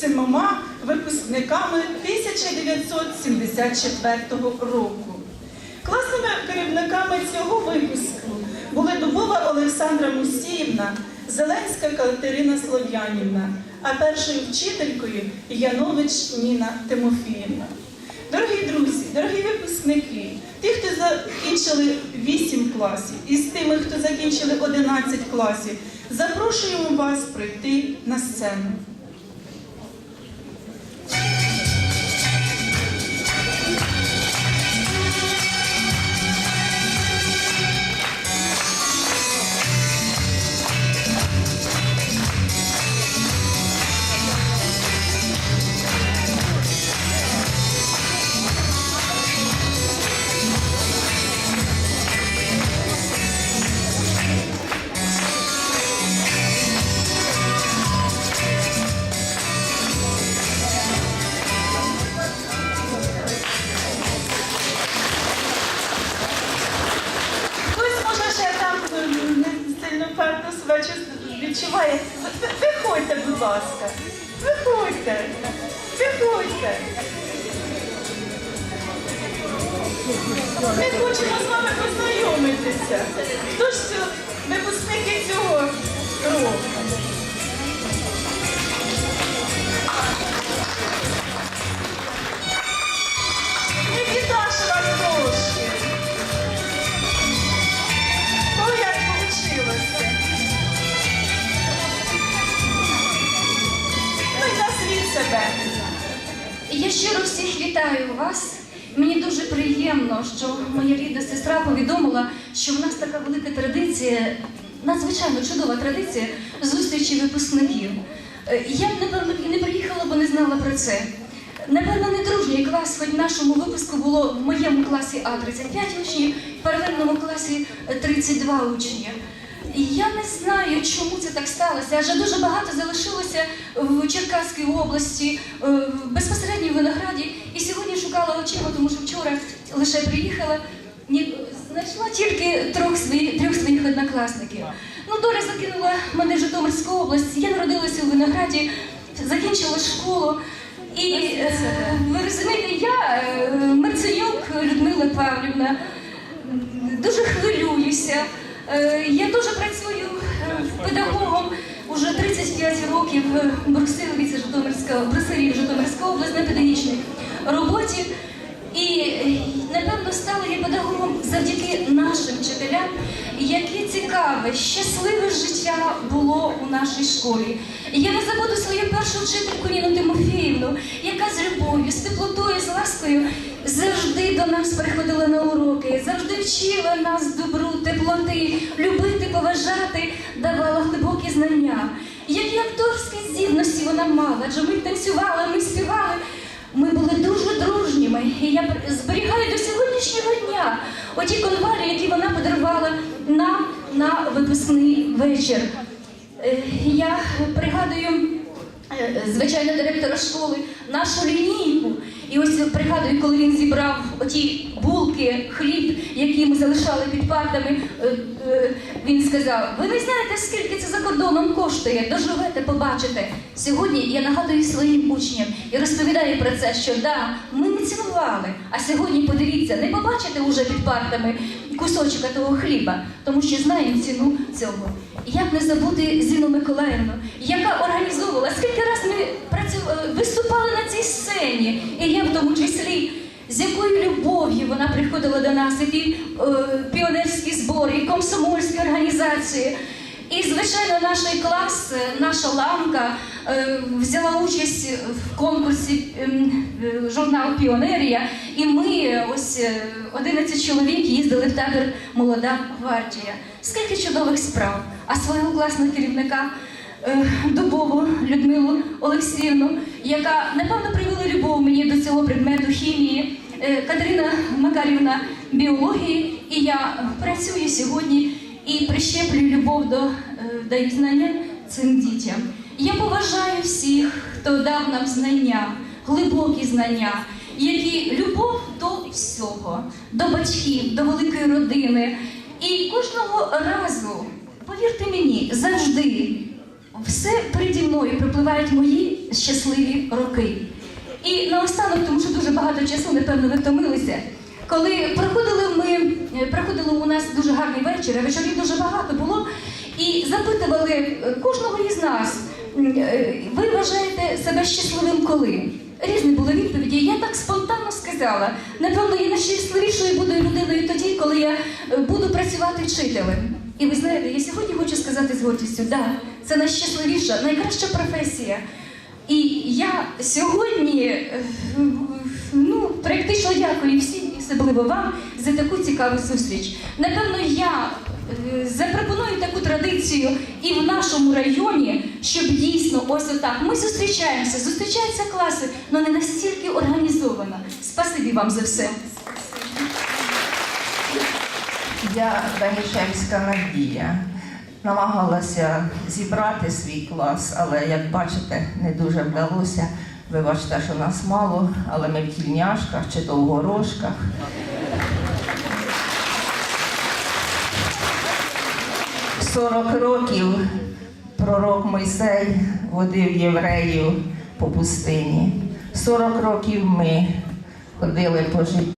семома випускниками 1974 року. Класними керівниками цього випуску були Дубова Олександра Мусіївна, Зеленська Катерина Слов'янівна, а першою вчителькою Янович Ніна Тимофіївна. Дорогі друзі, дорогі випускники, ті, хто закінчили 8 класів, і з тими, хто закінчили 11 класів, запрошуємо вас прийти на сцену. Себе відчуває. Ви- Виходьте, будь ласка. Виходьте. Виходьте. Ми хочемо з вами познайомитися. Хто ж випускники цього року? Не бідаш вас. Я щиро всіх вітаю вас. Мені дуже приємно, що моя рідна сестра повідомила, що в нас така велика традиція, надзвичайно чудова традиція зустрічі випускників. Е, Я б, напевно, не приїхала, бо не знала про це. Напевно, не дружній клас, хоч в нашому випуску було в моєму класі А 35 учнів, в паралельному класі е, 32 учні. І Я не знаю, чому це так сталося, адже дуже багато залишилося в Черкаській області, е, безпосередньо в винограді. І сьогодні шукала очима, тому що вчора лише приїхала, знайшла тільки трьох своїх, трьох своїх однокласників. Ну, доля закинула мене в Житомирську область. Я народилася у винограді, закінчила школу. І е, ви розумієте, я е, Мерценюк Людмила Павлівна. Дуже хвилююся. Е, Я дуже працюю е, педагогом уже 35 років в Брусилові, Житомирська, Брусилі, Житомирська область на педагогічній роботі. Напевно стала я педагогом завдяки нашим вчителям, яке цікаве, щасливе життя було у нашій школі. Я не забуду свою першу вчительку Ніну Тимофіївну, яка з любов'ю, з теплотою, з ласкою завжди до нас приходила на уроки, завжди вчила нас добру, теплоти, любити, поважати, давала глибокі знання. Які акторські здібності вона мала, адже ми танцювали, ми співали. Ми були дуже дружніми, і я зберігаю до сьогоднішнього дня оті конвалі, які вона подарувала нам на випускний вечір. Е, Я пригадую, е, звичайно, директора школи, нашу лінійку. І ось пригадую, коли він зібрав оті булки, хліб, які ми залишали під партами, е, він сказав: ви не знаєте, скільки це за кордоном коштує, доживете, побачите. Сьогодні я нагадую своїм учням і розповідаю про це, що да, ми не цінували. А сьогодні подивіться, не побачите уже під партами кусочка того хліба, тому що знаємо ціну цього. Як не забути Зіну Миколаївну, яка організовувала, скільки раз ми працю... е, виступали на цій сцені, і я в тому числі, з якою любов'ю вона приходила до нас, і ті е, піонерські збори, і комсомольські організації. І, звичайно, наш клас, е, наша ламка взяла участь в конкурсі ем, е, журнал Піонерія, і ми, е, ось е, 11 чоловік, їздили в табір Молода гвардія. Скільки чудових справ! А свого класного керівника е, Дубову Людмилу Олексіївну, яка напевно привела любов мені до цього предмету хімії, е, Катерина Макарівна біології, і я працюю сьогодні і прищеплюю любов до, е, даю знання цим дітям. Я поважаю всіх, хто дав нам знання, глибокі знання, які любов до всього, до батьків, до великої родини. І кожного разу, повірте мені, завжди все переді мною припливають мої щасливі роки. І наостанок, тому що дуже багато часу, напевно, ви втомилися. Коли проходили ми, проходили у нас дуже гарний вечір, а вечорів дуже багато було, і запитували кожного із нас, ви вважаєте себе щасливим коли? Різні були відповіді. Я так спонтанно сказала. Напевно, я найщасливішою буду людиною тоді, коли я е, буду працювати вчителем. І ви знаєте, я сьогодні хочу сказати з гордістю, да, це найщасливіша, найкраща професія. І я сьогодні е, ну, практично дякую всім, особливо вам, за таку цікаву зустріч. Напевно, я е, запропоную таку традицію і в нашому районі, щоб дійсно ось отак ми зустрічаємося, зустрічаються класи, але не настільки організовано. Спасибі вам за все. Я Данішевська Надія. Намагалася зібрати свій клас, але, як бачите, не дуже вдалося. Вибачте, що нас мало, але ми в кільняшках чи довгорожках. 40 років пророк Мойсей водив євреїв по пустині. 40 років ми ходили по житті.